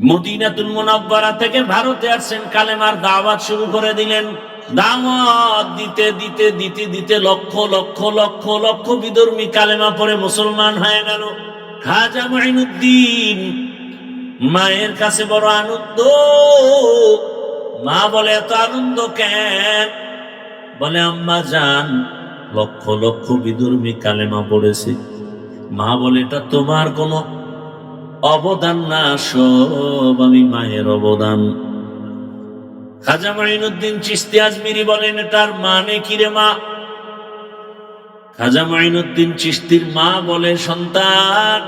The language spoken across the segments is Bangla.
মদিনাতুল মুনাব্বারা থেকে ভারতে আসছেন, কালেমার দাওয়াত শুরু করে দিলেন। দাওয়াত দিতে দিতে দিতে দিতে লক্ষ লক্ষ লক্ষ লক্ষ বিধর্মী কালেমা পড়ে মুসলমান হয়ে গেল। খাজা মাইনুদ্দিন মায়ের কাছে বড় আনন্দ। মা বলে, এত আনন্দ কেন? বলে, আম্মা যান লক্ষ লক্ষ বিধর্মী কালেমা পড়েছে। মা বলে, এটা তোমার কোনো অবদান না, সব আমি মায়ের অবদান। খাজা মাইনুদ্দিন চিস্তি আজমিরি বলেন তার মানে কিরে মা? খাজা মাইনুদ্দিন চিস্তির মা বলে, সন্তান,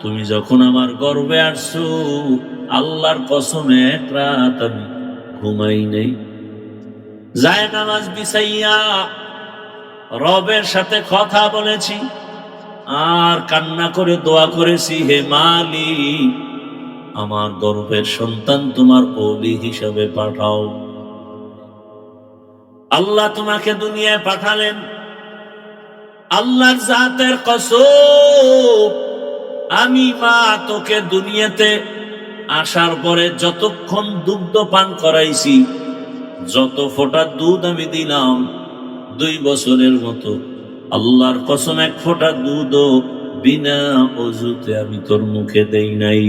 তুমি যখন আমার গর্বে আসছো, আল্লাহর কসমে এক রাত আমি ঘুমাই নেই। যায় নামাজ বিছাইয়া রবের সাথে কথা বলেছি আর কান্না করে দোয়া করেছি, হে মালি আমার গর্ভের সন্তান তোমার অলি হিসাবে পাঠাও। আল্লাহ তোমাকে দুনিয়ায় পাঠালেন। আল্লাহর জাতের কসম, আমি মা তোকে দুনিয়াতে আসার পরে যতক্ষণ দুগ্ধ পান করাইছি, যত ফোঁটা দুধ আমি দিলাম, দুই বছরের মতো আল্লাহর কসম এক ফোঁটা দুধও বিনা অজুতে আমি তোর মুখে দেই নাই।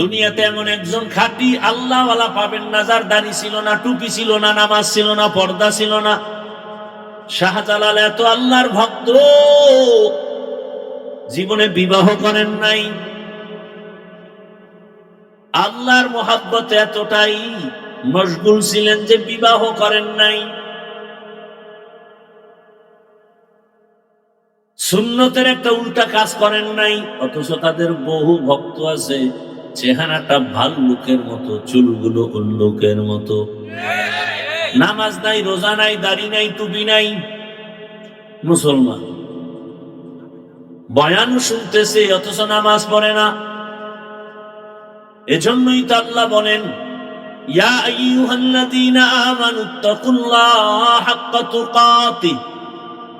দুনিয়াতে এমন একজন খাঁটি আল্লাহওয়ালা পাবেন না, যার দাড়ি ছিল না, টুপি ছিল না, নামাজ ছিল না, পর্দা ছিল না। শাহজালাল এত আল্লাহর ভক্ত, জীবনে বিবাহ করেন নাই। আল্লাহর মোহাব্বত এতটাই মশগুল ছিলেন যে বিবাহ করেন নাই। সুন্নতের একটা উল্টা কাজ করেন নাই, অথচ তাদের বহু ভক্ত আছে, চেহারাটা ভালো লোকের মতো, চুলগুলো উল্লুকের মতো। নামাজ নাই, রোজা নাই, দাড়ি নাই, টুপি নাই। মুসলমান, বয়ান শুনতেছে, অথচ নামাজ পড়ে না। এজন্যই তো আল্লাহ বলেন, ইয়া আইয়ুহাল্লাযীনা আমানুত্তাকুল্লাহা হাক্কা তুকাতিহ।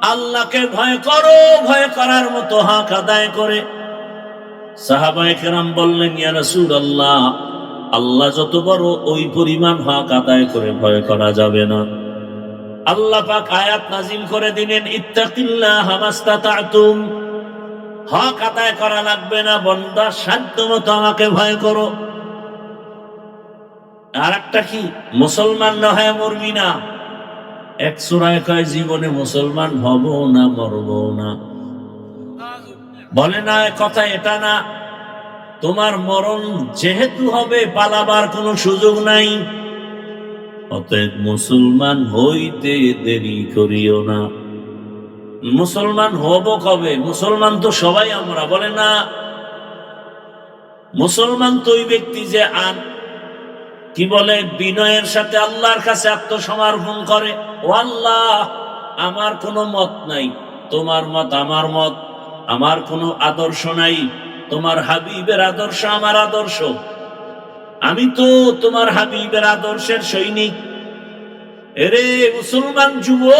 আল্লাহকে ভয় করো, ভয় করার মতো হাক আদায় করে। সাহাবায়ে কেরাম বললেন, ইয়া রাসূলুল্লাহ, আল্লাহ যত বড় ওই পরিমাণ হক আদায় করে ভয় করা যাবে না। আল্লাহ পাক আয়াত নাজিল করে দিলেন, ইত্তাকিল্লাহ হক আদায় করা লাগবে না, বন্দা সাধ্য মতো আমাকে ভয় করো। আর একটা কি, মুসলমান না হয় না এক সুরায় কয় জীবনে মুসলমান হব না, মরব না। বলে না কথা এটা না। তোমার মরণ যেহেতু হবে, পালাবার কোনো সুযোগ নাই। অতএব মুসলমান হইতে দেরি করিও না। মুসলমান হব কবে? মুসলমান তো সবাই আমরা। বলে না, মুসলমান তো ওই ব্যক্তি যে আন কি বলে? বিনয়ের সাথে আল্লাহর কাছে আত্মসমর্পণ করে। ও আল্লাহ, আমার কোনো মত নাই। তোমার মত আমার মত। আমার কোনো আদর্শ নাই। তোমার হাবিবের আদর্শ আমার আদর্শ। আমি তো তোমার হাবিবের আদর্শের সৈনিক। এরে মুসলমান যুব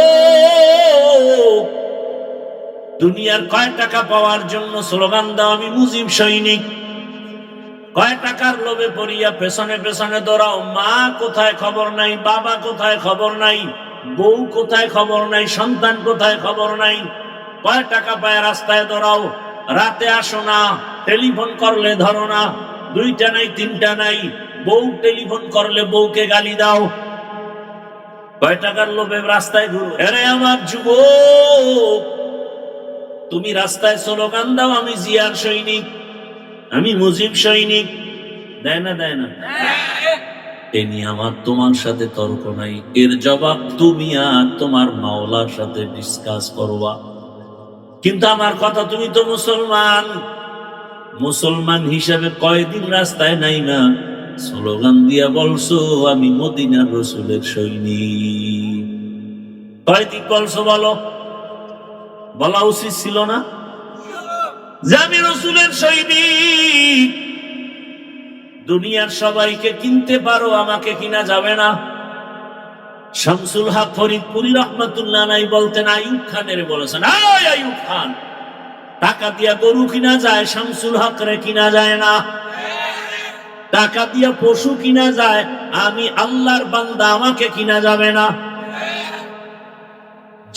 দুনিয়ার কয় টাকা পাওয়ার জন্য স্লোগান দাও, আমি মুজিব সৈনিক। কয় টাকার লোভে পড়িয়া পেছনে পেছনে দৌড়াও? মা কোথায় খবর নাই? বাবা কোথায় খবর নাই? বউ কোথায় খবর নাই? সন্তান কোথায় খবর নাই? কয় টাকা পায় রাস্তায় দৌড়াও? রাতে আসো না, টেলিফোন করলে ধরো না। দুইটা নাই, তিনটা নাই। বউ টেলিফোন করলে বউকে গালি দাও। কয় টাকার লোভে রাস্তায় ঘুরো? এরে আমার যুবক, তুমি রাস্তায় স্লোগান দাও আমি জিয়ার সৈনিক। আমি মুজিব সৈনিক। দেয় না দেয় না। এ নিয়ে আমার তোমার সাথে তর্ক নাই। এর জবাব তুমি আর তোমার মাওলার সাথে ডিসকাস করবা। কিন্তু আমার কথা, তুমি তো মুসলমান। মুসলমান হিসাবে কয়দিন রাস্তায় নাই না। স্লোগান দিয়া বলছো, আমি মদিনার রসুলের সৈনিক। কয়দিন বলছো বলো? বলা উচিত ছিল না? যে আমি রসুলের দুনিয়ার সবাইকে কিনতে পারো, আমাকে কিনা যাবে না। শামসুল হক ফরিদপুরি রহমতুল্লাহ নাই বলতেন আয়ুব খানের বলেছেন আয়ুব খান, টাকা দিয়া গরু কিনা যায়, শামসুল হক রে কিনা যায় না। টাকা দিয়া পশু কিনা যায়, আমি আল্লাহর বান্দা, আমাকে কিনা যাবে না।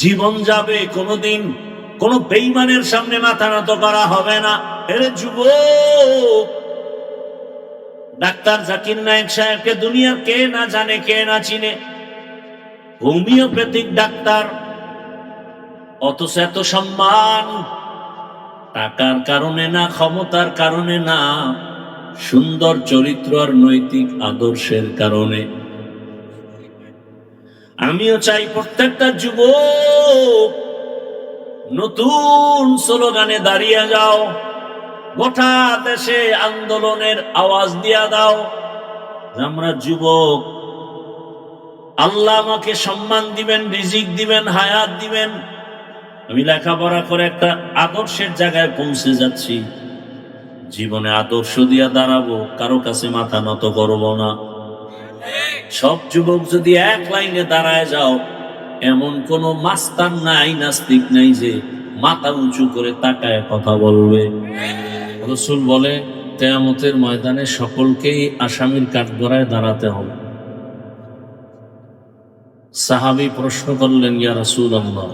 জীবন যাবে কোনোদিন কোন বেইমানের সামনে মাথা নত করা হবে না। এরে যুবক, ডাক্তার জাকির নায়ক সাহেবকে দুনিয়ার কে না জানে, কে না চিনে? হোমিওপ্যাথিক ডাক্তার, অথচ এত সম্মান, টাকার কারণে না, ক্ষমতার কারণে না, সুন্দর চরিত্র আর নৈতিক আদর্শের কারণে। আমিও চাই প্রত্যেকটা যুবক নতুন স্লোগানে দাঁড়িয়ে যাও। গোটা দেশে আন্দোলনের আওয়াজ দিয়া দাও। আমরা যুবক, আল্লাহ আমাকে সম্মান দিবেন, রিজিক দিবেন, হায়াত দিবেন। আমি লেখাপড়া করে একটা আদর্শের জায়গায় পৌঁছে যাচ্ছি। জীবনে আদর্শ দিয়া দাঁড়াবো, কারও কাছে মাথা নত করব না। সব যুবক যদি এক লাইনে দাঁড়ায় যাও এমন কোন মাস্তান নাই, নাস্তিক নাই যে মাথা উঁচু করে তাকায় কথা বলবে। রসুল বলে, কেয়ামতের ময়দানে সকলকেই আসামির কাঠগড়ায় দাঁড়াতে হবে। সাহাবি প্রশ্ন করলেন, ইয়া রাসূল আল্লাহ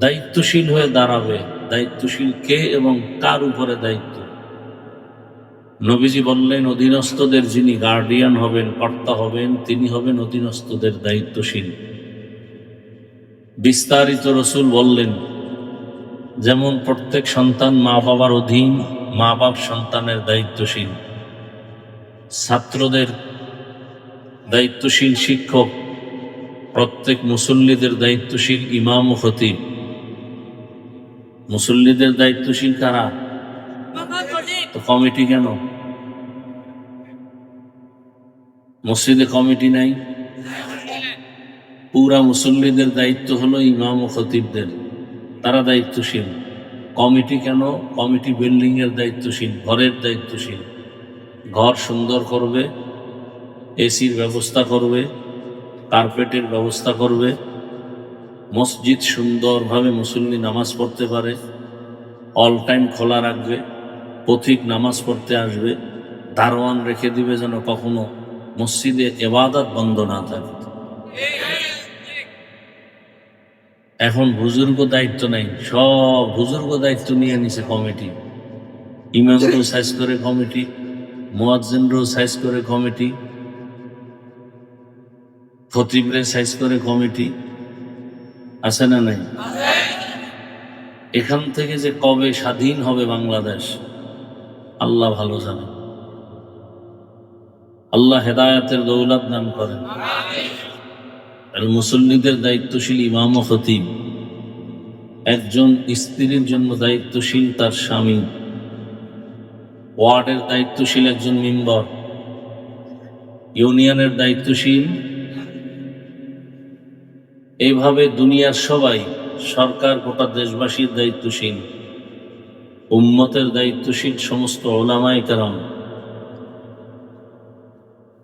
দায়িত্বশীল হয়ে দাঁড়াবে। দায়িত্বশীল কে এবং কার উপরে দায়িত্ব? নবীজি বললেন, অধীনস্থদের যিনি গার্ডিয়ান হবেন, কর্তা হবেন, তিনি হবেন অধীনস্থদের দায়িত্বশীল। বিস্তারিত রসুল বললেন, যেমন প্রত্যেক সন্তান মা বাবার অধীন, মা বাপ সন্তানের দায়িত্বশীল। ছাত্রদের দায়িত্বশীল শিক্ষক, প্রত্যেক মুসল্লিদের দায়িত্বশীল ইমাম ও খতিব। মুসল্লিদের দায়িত্বশীল কারা? তো কমিটি কেন? মসজিদে কমিটি নাই? পুরা মুসল্লিদের দায়িত্ব হলো ইমাম ও খতিবদের। তারা দায়িত্বশীল। কমিটি কেন? কমিটি বিল্ডিং এর দায়িত্বশীল, ঘরের দায়িত্বশীল। ঘর সুন্দর করবে, এসির ব্যবস্থা করবে, কার্পেটের ব্যবস্থা করবে, মসজিদ সুন্দরভাবে মুসল্লি নামাজ পড়তে পারে, অল টাইম খোলা রাখবে, পথিক নামাজ পড়তে আসবে, দারোয়ান রেখে দিবে যেন কখনো মসজিদে এবাদত বন্ধ না থাকে। এখন বুজুর্গ দায়িত্ব নাই, সব বুজুর্গ দায়িত্ব নিয়ে নিছে কমিটি। ইমামকেও সাইজ করে কমিটি মোয়াজ্জিনরাও সাইজ করে কমিটি, খতিবরে সাইজ করে কমিটি, আছে না নাই? এখান থেকে যে কবে স্বাধীন হবে বাংলাদেশ, আল্লাহ ভালো জানে। আল্লাহ হেদায়াতের দৌলত দান করেন। আর মুসল্লিদের দায়িত্বশীল ইমাম খতিব। একজন স্ত্রীর জন্য দায়িত্বশীল তার স্বামী। ওয়ার্ডের দায়িত্বশীল একজন মেম্বার। ইউনিয়নের দায়িত্বশীল। এইভাবে দুনিয়ার সবাই সরকার গোটা দেশবাসীর দায়িত্বশীল। উম্মতের দায়িত্বশীল সমস্ত ওলামাই কারণ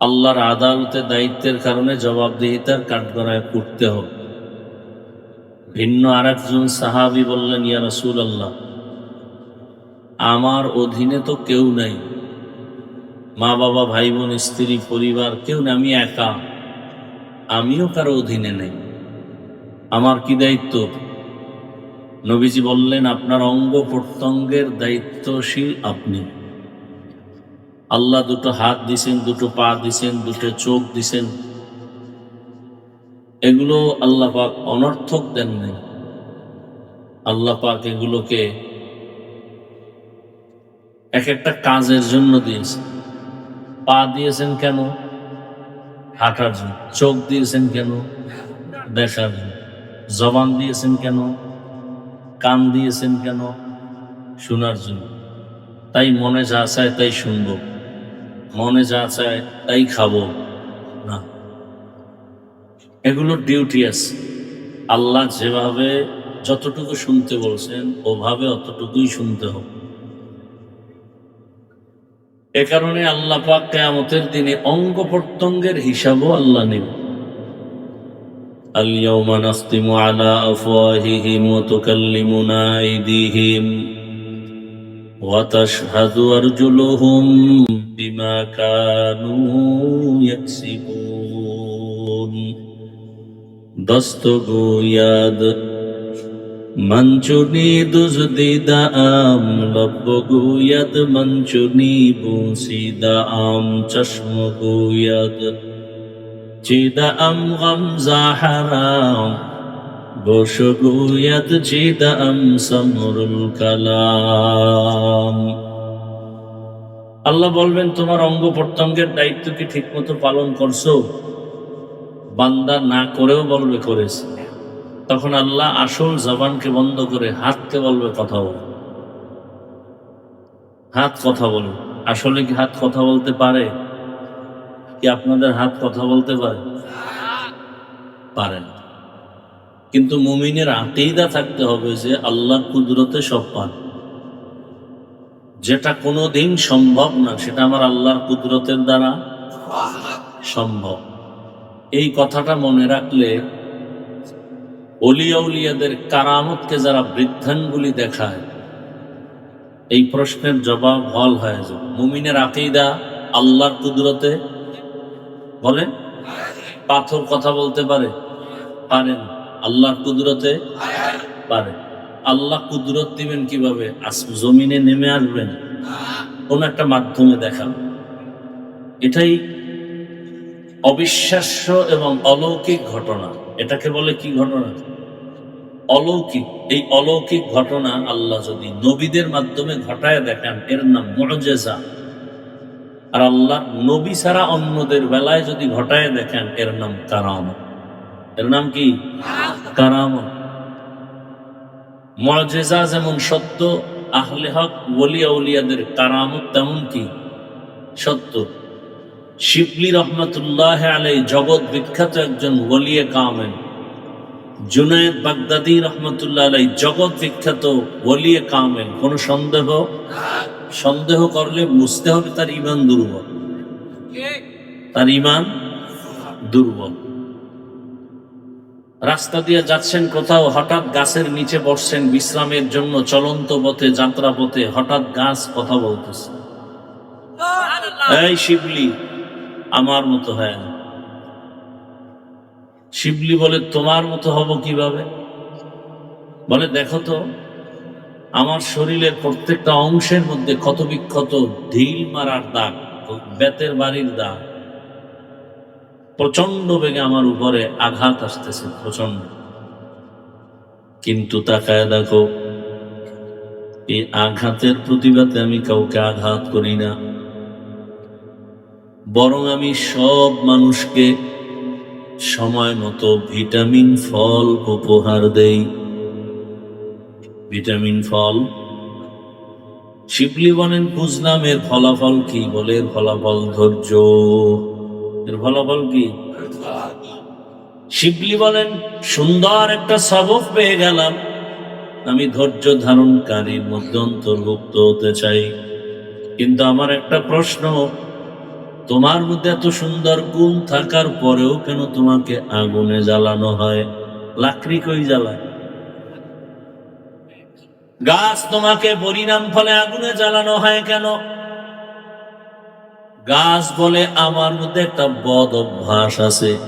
আল্লাহর আদালতে দায়িত্বের কারণে জবাবদিহিতার কাঠগড়ায় উঠতে হবে। ভিন্ন আর একজন সাহাবি বললেন, ইয়া রসুল আল্লাহ আমার অধীনে তো কেউ নাই। মা বাবা ভাই বোন স্ত্রী, পরিবার, কেউ না আমি একা। আমিও কারও অধীনে নেই। আমার কি দায়িত্ব? নবীজি বললেন, আপনার অঙ্গ প্রত্যঙ্গের দায়িত্বশীল আপনি। আল্লাহ দুটো হাত দিছেন, দুটো পা দিছেন, দুটো চোখ দিছেন। এগুলো আল্লাহ পাক অনর্থক দেন নাই। আল্লাহ পাক এগুলোকে এক একটা কাজের জন্য দিয়েছেন। পা দিয়েছেন কেন? হাঁটার জন্য। চোখ দিয়েছেন কেন? দেখার জন্য। জবান দিয়েছেন কেন? কান দিয়েছেন কেন? শোনার জন্য। তাই মনে যা চায় তাই শুনব। মনে যা চায় তাই খাবো না এগুলো ডিউটি আছে আল্লাহ যেভাবে যতটুকু শুনতে বলছেন ওভাবে অতটুকুই শুনতে হবে এ কারণে আল্লাহ পাক কেয়ামতের দিনে অঙ্গ প্রত্যঙ্গের হিসাবও আল্লাহ নেবে اليوم نختم على أفواههم وتكلمنا أيديهم وتشهد أرجلهم بما كانوا يكسبون دستگو یاد منچنی دزدی دا آم لبگو ید منچنی بوسی دا آم چشمگو ید چی دا ام غمزا حرام চিদা আম সমরুল কালাম। আল্লাহ বলবেন, তোমার অঙ্গ প্রত্যঙ্গের দায়িত্ব কি ঠিকমতো পালন করছ? বান্দা না করেও বলবে, করেছে। তখন আল্লাহ আসল জবানকে বন্ধ করে হাতকে বলবে, কথা বল। হাত কথা বলবে আসলে কি হাত কথা বলতে পারে? কি আপনাদের হাত কথা বলতে পারে? পারেন কিন্তু মুমিনের আকেইদা থাকতে হবে যে আল্লাহ কুদরতে সব পান। যেটা কোনোদিন সম্ভব না, সেটা আমার আল্লাহর কুদরতের দ্বারা সম্ভব। এই কথাটা মনে রাখলে অলিয়া উলিয়াদের কারামতকে যারা বৃদ্ধাঙ্গুলি দেখায়, এই প্রশ্নের জবাব হল হয়ে যাবে। মুমিনের আকিদা আল্লাহর কুদরতে বলে? পাথর কথা বলতে পারে? পারে না। আল্লাহর কুদরতে পারে। আল্লাহ কুদরত দিবেন কীভাবে? জমিনে নেমে আসবেন। কোন একটা মাধ্যমে দেখান এটাই অবিশ্বাস্য এবং অলৌকিক ঘটনা। এটাকে বলে কি ঘটনা? অলৌকিক। এই অলৌকিক ঘটনা আল্লাহ যদি নবীদের মাধ্যমে ঘটায় দেখান, এর নাম মজেজা। আর আল্লাহ নবী ছাড়া অন্যদের বেলায় যদি ঘটায় দেখেন, এর নাম কারাম এর নাম কি? কারাম মজেজা যেমন সত্য, আহলে হক ওলিয়া উলিয়াদের তেমন কি? সত্য। শিবলি রহমতুল্লাহ আলাই জগৎ বিখ্যাত একজন ওলিয়ে কামেন জুনায়দ বাগদাদি রহমতুল্লাহ আলাই জগৎ বিখ্যাত ওলিয়ে কামেন কোন সন্দেহ? সন্দেহ করলে বুঝতে হবে তার ইমান দুর্বল। তার ইমান দুর্বল। রাস্তা দিয়ে যাচ্ছেন কোথাও, হঠাৎ গাছের নিচে বসছেন বিশ্রামের জন্য চলন্ত পথে যাত্রা পথে হঠাৎ গাছ কথা বলতেছে। এই শিবলি, আমার মতো হয় শিবলি বলে, তোমার মতো হব কীভাবে? বলে, দেখো তো, আমার শরীরের প্রত্যেকটা অংশের মধ্যে ক্ষত বিক্ষত ঢিল মারার দাগ, বেতের বাড়ির দাগ প্রচণ্ড বেগে আমার উপরে আঘাত আসতেছে প্রচণ্ড কিন্তু তাকায় দেখো, এই আঘাতের প্রতিবাদে আমি কাউকে আঘাত করি না। বরং আমি সব মানুষকে সময় মতো ভিটামিন ফল উপহার দেই। ভিটামিন ফল? শিবলি বনেন বুঝলাম এর ফলাফল কি? বলে ফলাফল ধৈর্য। এর ফলাফল কি? শিবলি বলেন, সুন্দর একটা সবক পেয়ে গেলাম। আমি ধৈর্য ধারণকারীর মধ্যে অন্তর্ভুক্ত হতে চাই। কিন্তু আমার একটা প্রশ্ন, তোমার মধ্যে এত সুন্দর গুণ থাকার পরেও কেন তোমাকে আগুনে জ্বালানো হয়? লাকড়ি কই জ্বালায় গাছ তোমাকে পরিণাম ফলে আগুনে জ্বালানো হয় কেন? গাছ বলে আমার মধ্যে একটা বদ অভ্যাস আছে।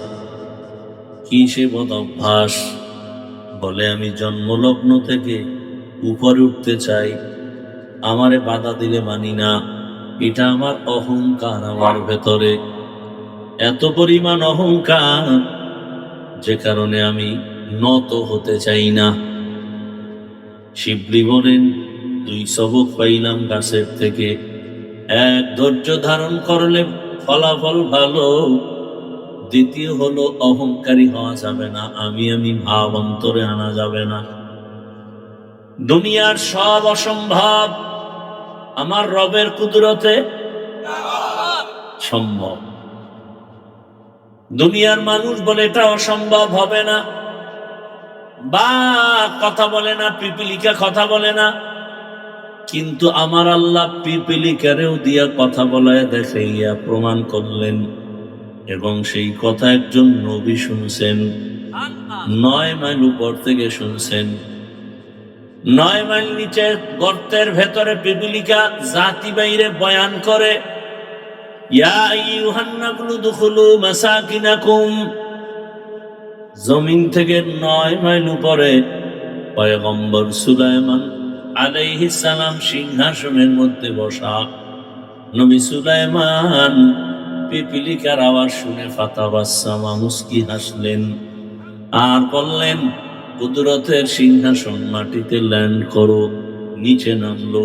কি সে বদ অভ্যাস? বলে আমি জন্মলগ্ন থেকে উপরে উঠতে চাই। আমারে বাধা দিলে মানি না। এটা আমার অহংকার আমার ভেতরে। এত পরিমাণ অহংকার যে কারণে আমি নত হতে চাই না। শিবলি বলেন দুই সবক পাইলাম গাছের থেকে। ধৈর্য ধারণ করলে ফলাফল ভালো। দ্বিতীয় হলো, অহংকারী হওয়া যাবে না, আমি আমি ভাব অন্তরে আনা যাবে না। দুনিয়ার সব অসম্ভব আমার রবের কুদরতে সম্ভব। দুনিয়ার মানুষ বলে এটা অসম্ভব হবে না। বা কথা বলে না, পিপিলিকা কথা বলে না। কিন্তু আমার আল্লাহ পিপিলিকারেও দিয়া কথা বলায় দেখাইয়া প্রমাণ করলেন এবং সেই কথা একজন নবী শুনছেন। নয় মাইল উপর থেকে শুনছেন। নয় মাইল নিচে গর্তের ভেতরে পিপিলিকা জাতি বাইরে বয়ান করে জমিন থেকে নয় মাইল উপরে পয়গম্বর সুলাইমান আলাইহিস সালাম সিংহাসনের মধ্যে বসা। নবী সুলাইমান পিপিলিকার আওয়াজ শুনে ফাতাবাসামা মুস্কি হাসলেন আর বললেন, কুদরতের সিংহাসন মাটিতে ল্যান্ড করো, নিচে নামলো,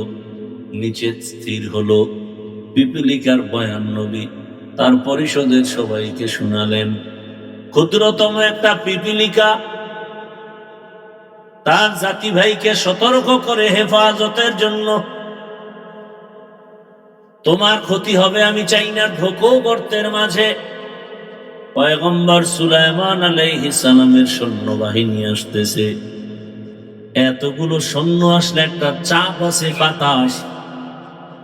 নিচে স্থির হলো। পিপিলিকার বয়ান নবী তার পরিষদের সবাইকে শোনালেন, ক্ষুদ্রতম একটা পিপিলিকা তার জাতি ভাইকে সতর্ক করে হেফাজতের জন্য। তোমার ক্ষতি হবে আমি চাই না ঢোকো গর্তের মাঝে। পয়গম্বর সুলাইমান সালামের সৈন্যবাহিনী আসতেছে। এতগুলো সৈন্য আসলে একটা চাপ আছে বাতাস।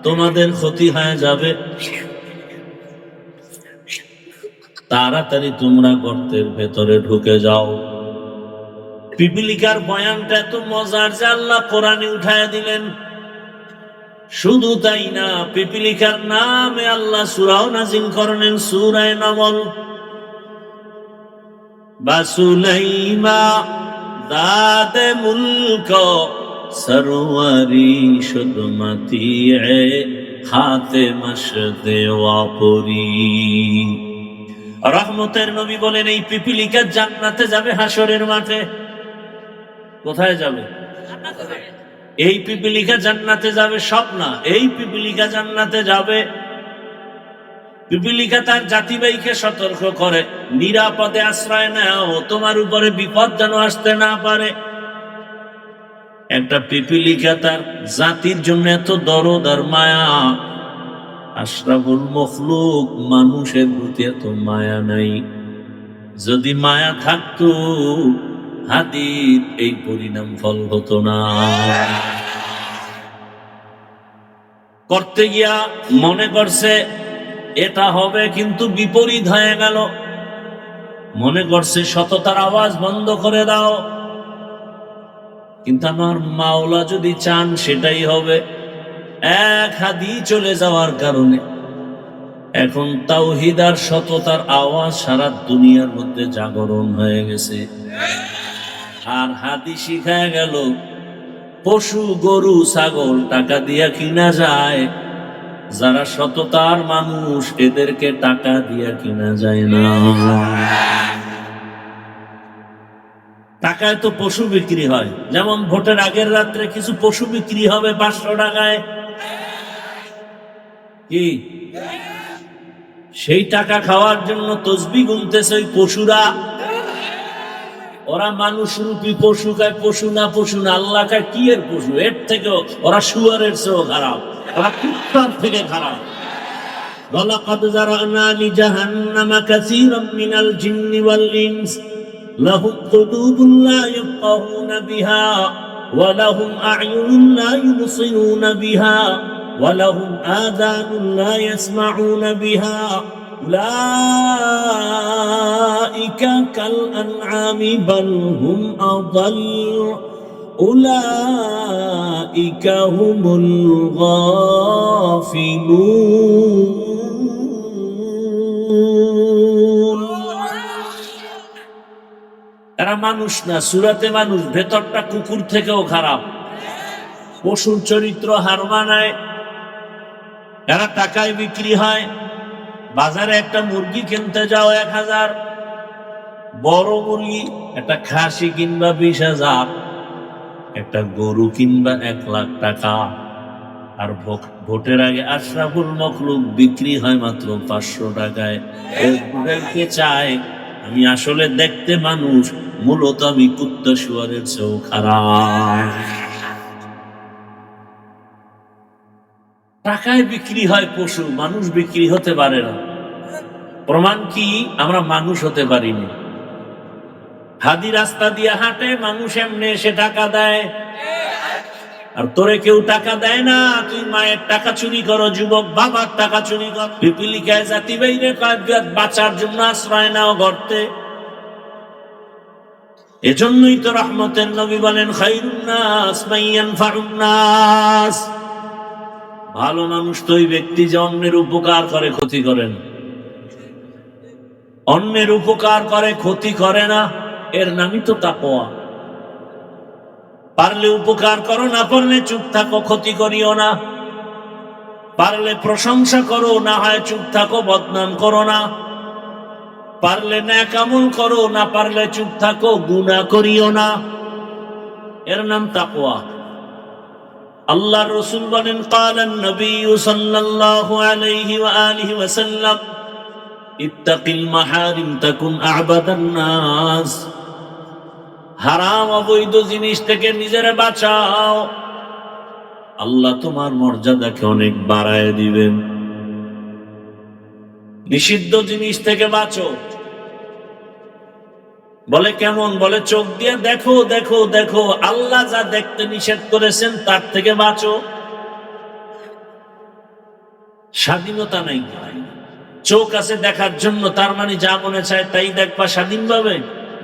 তোমাদের ক্ষতি হয়ে যাবে। তাড়াতাড়ি তোমরা গর্তের ভেতরে ঢুকে যাও। পিপিলিকার বয়ানটা এত মজার যে আল্লাহ কোরআনে উঠায় দিলেন। শুধু তাই না, পিপিলিকার নামে আল্লাহ সুরাও নাজিল করলেন, সুরায় নমল। বাসুলাইমা মুলক সরোয়ারি শুধমাতি হাতে মশদে ওয়াপরি। রহমতের নবী বলেন, এই পিপিলিকা জান্নাতে যাবে হাসরের মাঠে। কোথায় যাবে? এই পিপিলিকা জান্নাতে যাবে সব না এই পিপিলিকা জান্নাতে যাবে। পিপিলিকা তার জাতিবাহীকে সতর্ক করে, নিরাপদে আশ্রয় নেও, তোমার উপরে বিপদ যেন আসতে না পারে। একটা পিপিলিকা তার জাতির জন্য এত দরদ আর মায়া। আশরাফুল মখলুক মানুষের প্রতি এত মায়া নাই। যদি মায়া থাকতো হাতির এই পরিণাম ফল হতো না। করতে গিয়া মনে করছে, এটা হবে কিন্তু বিপরীত হয়ে গেল। মনে করছে, সততার আওয়াজ বন্ধ করে দাও। কিন্তু আমার মাওলা যদি চান, সেটাই হবে। এক হাদি চলে যাওয়ার কারণে। এখন তাওহিদার সততার আওয়াজ সারা দুনিয়ার মধ্যে জাগরণ হয়ে গেছে। আর হাতি শিখায় গেল। পশু, গরু, ছাগল টাকা দিয়া কিনা যায়। যারা সততার মানুষ, এদেরকে টাকা দিয়া কিনা যায় না। টাকায় তো পশু বিক্রি হয়। যেমন ভোটের আগের রাত্রে কিছু পশু বিক্রি হবে পাঁচশো টাকায়। কি? সেই টাকা খাওয়ার জন্য তসবি গুনতেছে ওই পশুরা। ওরা মানুষ রূপী পশু খায় পশু না পশু না আল্লাহ খায় কি এর পশু এর থেকেও ওরা শুয়ারের চেয়েও খারাপ ওরা কুত্তার থেকে খারাপ ولقد ذرأنا لجهنم كثيرا من الجن والإنس لهم قلوب لا يفقهون بها ولهم أعين لا يبصرون بها ولهم آذان لا يسمعون بها أولئك كالأنعام بل هم أضل أولئك هم الغافلون এরা মানুষ না সুরাতে মানুষ ভেতরটা কুকুর থেকেও খারাপ পশুর চরিত্র হার মানায় এরা টাকায় বিক্রি হয় বাজারে একটা মুরগি কিনতে যাও এক হাজার, বড় মুরগি, একটা খাসি কিনবা বিশ হাজার, একটা গরু কিনবা এক লাখ টাকা। আর ভোট- ভোটের আগে আশরাফুল মখলুক বিক্রি হয় মাত্র পাঁচশো টাকায়। ওদেরকে চায় আমি আসলে দেখতে মানুষ, মূলত আমি কুত্তা শুয়ারের চেয়েও খারাপ টাকায় বিক্রি হয় পশু, মানুষ বিক্রি হতে পারে না। প্রমাণ কি? আমরা মানুষ হতে পারিনি। হাদি রাস্তা দিয়ে হাঁটে, মানুষ এমনি এসে টাকা দেয়। আর তোরে কেউ টাকা দেয় না, তুই মায়ের টাকা চুরি করো, যুবক বাবার টাকা চুরি কর। পিপিলিকায় জাতি বাইরে বাঁচার জন্য আশ্রয় নাও গর্তে। এজন্যই তো রহমতের নবী বলেন, খাইরুন নাস মাইয়ান ফারুন নাস। ভালো মানুষ তো ওই ব্যক্তি যে অন্যের উপকার করে, ক্ষতি করেন অন্যের উপকার করে, ক্ষতি করে না, এর নামই তো তাকোয়া পারলে উপকার করো, না পারলে চুপ থাকো, ক্ষতি করিও না। পারলে প্রশংসা করো, না হয় চুপ থাকো, বদনাম করো না। পারলে ন্যাকামল করো, না পারলে চুপ থাকো গুণা করিও না। এর নাম তাকোয়া আল্লাহ রসুল বলেন, কালেন নবী সাল্লাল্লাহু আলাইহি ওয়া আলিহি ইত্তাকিল মাহারিম, তাকুন আবাদান নাস। হারাম অবৈধ জিনিস থেকে নিজের বাঁচাও। আল্লাহ তোমার মর্যাদাকে অনেক বাড়ায় দিবেন। নিষিদ্ধ জিনিস থেকে বাঁচো। বলে কেমন? বলে চোখ দিয়ে দেখো দেখো দেখো, আল্লাহ যা দেখতে নিষেধ করেছেন তার থেকে বাঁচো। স্বাধীনতা নাই। চোখ আছে দেখার জন্য, তার মানে যা মনে চায় তাই দেখবা স্বাধীনভাবে।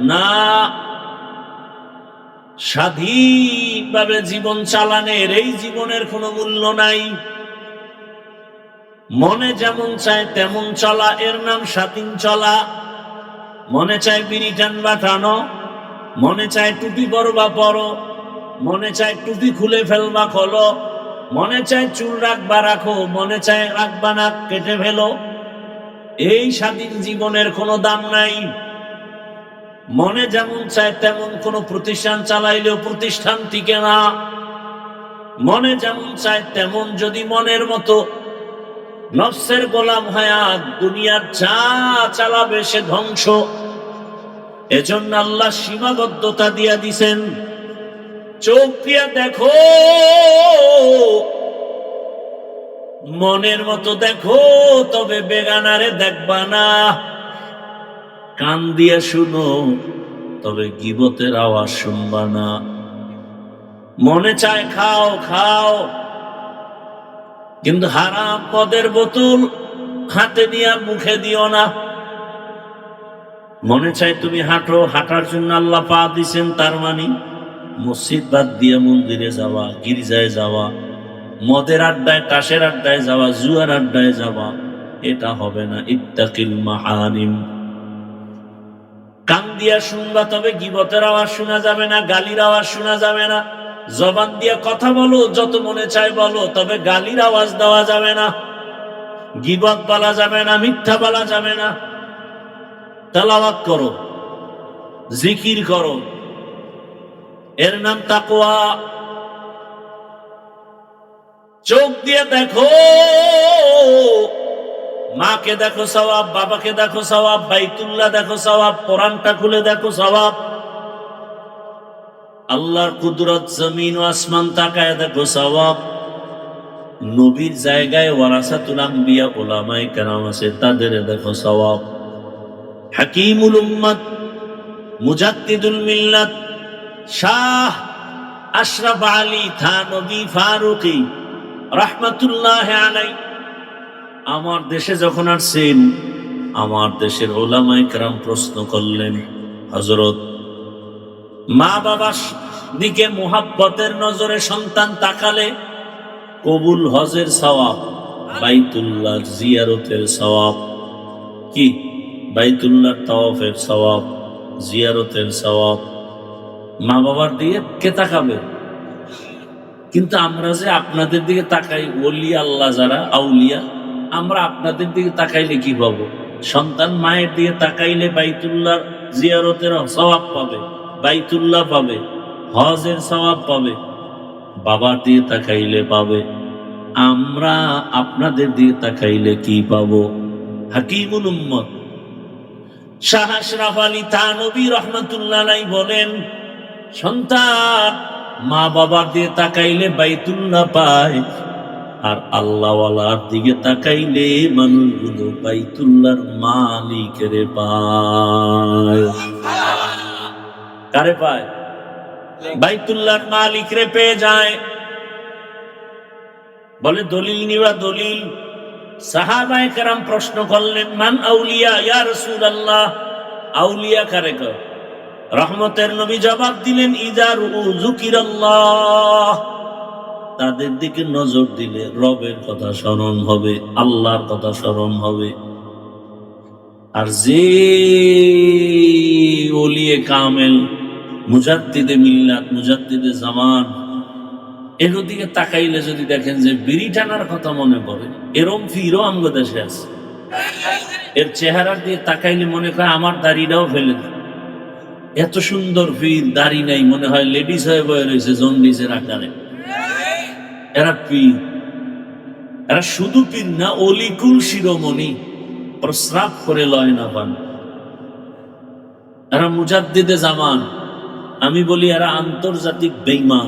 না, স্বাধীনভাবে জীবন চালানের এই জীবনের কোনো মূল্য নাই। মনে যেমন চায় তেমন চলা, এর নাম স্বাধীন চলা। মনে চায় বিড়ি টানবা টানো, মনে চায় টুপি পরবা পরো, মনে চায় টুপি খুলে ফেলবা খোলো, মনে চায় চুল রাখবা রাখো, মনে চায় রাখবা না কেটে ফেলো। এই স্বাধীন জীবনের কোনো দাম নাই। মনে যেমন চায় তেমন কোন প্রতিষ্ঠান চালাইলেও প্রতিষ্ঠান টিকে না। মনে যেমন চায় তেমন যদি মনের মতো নফসের গোলাম হায়াত, দুনিয়ার যা চালাবে সে ধ্বংস। এজন্য আল্লাহ সীমাবদ্ধতা দিয়া দিছেন, চোখ দিয়া দেখো, মনের মতো দেখো, তবে বেগানারে দেখবা না। কান দিয়ে শুনো, তবে গিবতের আওয়াজ শুনবা না। মনে চায় খাও খাও কিন্তু হারাম পদের বোতল হাতে নিয়ে মুখে দিও না। মনে চাই তুমি হাঁটো, হাঁটার জন্য আল্লাহ পা দিছেন, তার মানে মসজিদ বাদ দিয়ে মন্দিরে যাওয়া, গির্জায় যাওয়া, মদের আড্ডায়, তাসের আড্ডায় যাওয়া, জুয়ার আড্ডায় যাওয়া, এটা হবে না। ইত্তাকিল মাহানিম। কান দিয়া শুনবা তবে গিবতের আওয়াজ শোনা যাবে না, গালির আওয়াজ শোনা যাবে না। জবান দিয়া কথা বলো, যত মনে চায় বলো, তবে গালির আওয়াজ দেওয়া যাবে না। গিবত বলা যাবে না, মিথ্যা বলা যাবে না। তালাওয়াত করো, জিকির করো। এর নাম তাকোয়া চোখ দিয়ে দেখো, মাকে দেখো সবাব বাবাকে দেখো সবাব বাইতুল্লাহ দেখো সবাব কোরআনটা খুলে দেখো সবাব আল্লাহর কুদরত জমিন ও আসমান তাকায় দেখো সবাব নবীর জায়গায় ওয়ারাসাতুল আম্বিয়া ওলামাই কেরাম আছে, তাদের দেখো সবাব হাকিমুল উম্মত, মুজাদ্দিদুল মিল্লাত, শাহ আশরাফ আলী থানবী ফারুকি রহমতুল্লাহ আলাই আমার দেশে যখন আসছেন, আমার দেশের ওলামাই কেরাম প্রশ্ন করলেন হজরত মা বাবার দিকে মোহাব্বতের নজরে সন্তান তাকালে কবুল হজের সওয়াব, বাইতুল্লাহ জিয়ারতের সওয়াব। কি? বাইতুল্লাহ তাওয়াফের সওয়াব, জিয়ারতের সওয়াব। মা বাবার দিকে কে তাকাবে? কিন্তু আমরা যে আপনাদের দিকে তাকাই, ওলি আল্লাহ যারা, আউলিয়া, আমরা আপনাদের দিকে তাকাইলে কি পাবো? সন্তান মায়ের দিকে তাকাইলে বাইতুল্লাহ জিয়ারতের সওয়াব পাবে। বাইতুল্লাহ পাবে, হজের সওয়াব পাবে, বাবার দিয়ে তাকাইলে পাবে। আমরা আপনাদের দিয়ে তাকাইলে কি পাবো? হাকিমুল উম্মত। শাহ আশরাফ আলী রহমতুল্লাহ বলেন, সন্তান, মা বাবার দিয়ে তাকাইলে বাইতুল্লাহ পায়, আর আল্লাহওয়ালার দিকে তাকাইলে মানুষগুলো বাইতুল্লাহর মালিকের পায়। কারে পায়? বাইতুল্লাহর মালিক রে পেয়ে যায়। বলে, দলিল নিবা দলিল। সাহাবায়ে কেরাম প্রশ্ন করলেন, মান আউলিয়া রাসূলুল্লাহ? আউলিয়া কারে কর রহমতের নবী জবাব দিলেন তাদের দিকে নজর দিলে, রবের কথা স্মরণ হবে, আল্লাহর কথা স্মরণ হবে। আর যে ওলিয়ে কামেল মুজাদ্দিদে মিল্লাত, মুজাদ্দিদে জামান। এর দিকে তাকাইলে যদি দেখেন যে বিড়ি টানার কথা মনে পড়ে, এরম ফিরও আমগো দেশে আছে। এর চেহারার দিয়ে তাকাইলে মনে করে আমার দাড়িটাও ফেলে। এত সুন্দর ফির, দাড়ি নাই, মনে হয় লেডিস হয়ে বয়ে রয়েছে জন্ডিসের আকারে। এরা পীর। এরা শুধু পীর না, অলিকুল শিরোমণি। প্রস্রাব করে লয় না পান। এরা মুজাদ্দিদে জামান। আমি বলি, এরা আন্তর্জাতিক বেইমা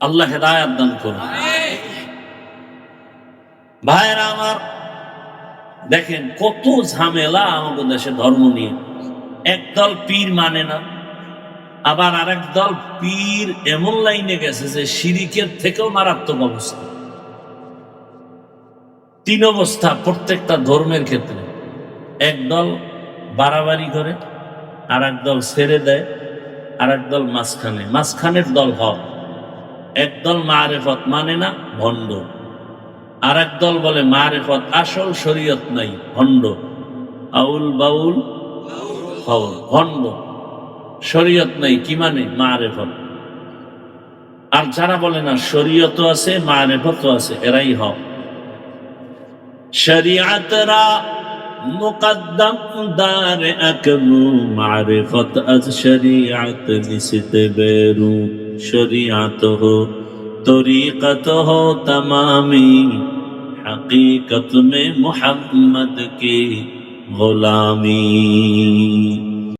আল্লাহ হেদায়াত দান করুন। ভাইরা আমার, দেখেন কত ঝামেলা আমাদের দেশে ধর্ম নিয়ে। একদল পীর মানে না, আবার আরেক দল পীর এমন লাইনে গেছে যে শিরিকের থেকেও মারাত্মক অবস্থা। তিন অবস্থা প্রত্যেকটা ধর্মের ক্ষেত্রে। একদল বাড়াবাড়ি করে আর দল ছেড়ে দেয় আর দল মাঝখানে। মাঝখানের দল হক। একদল মারেফত মানে না, ভণ্ড। আর দল বলে, মারেফত আসল শরীয়ত নাই, ভণ্ড। আউল বাউল ভণ্ড। শরীয়ত নাই, কি মানে? মারেফত। আর যারা বলে না শরীয়ত আছে মারেফত আছে, এরাই হক। শরিয়াতরা مقدم دار اکم معرفت از شریعت نست بیرو شریعت ہو طریقت ہو تمامی حقیقت میں محمد کی غلامی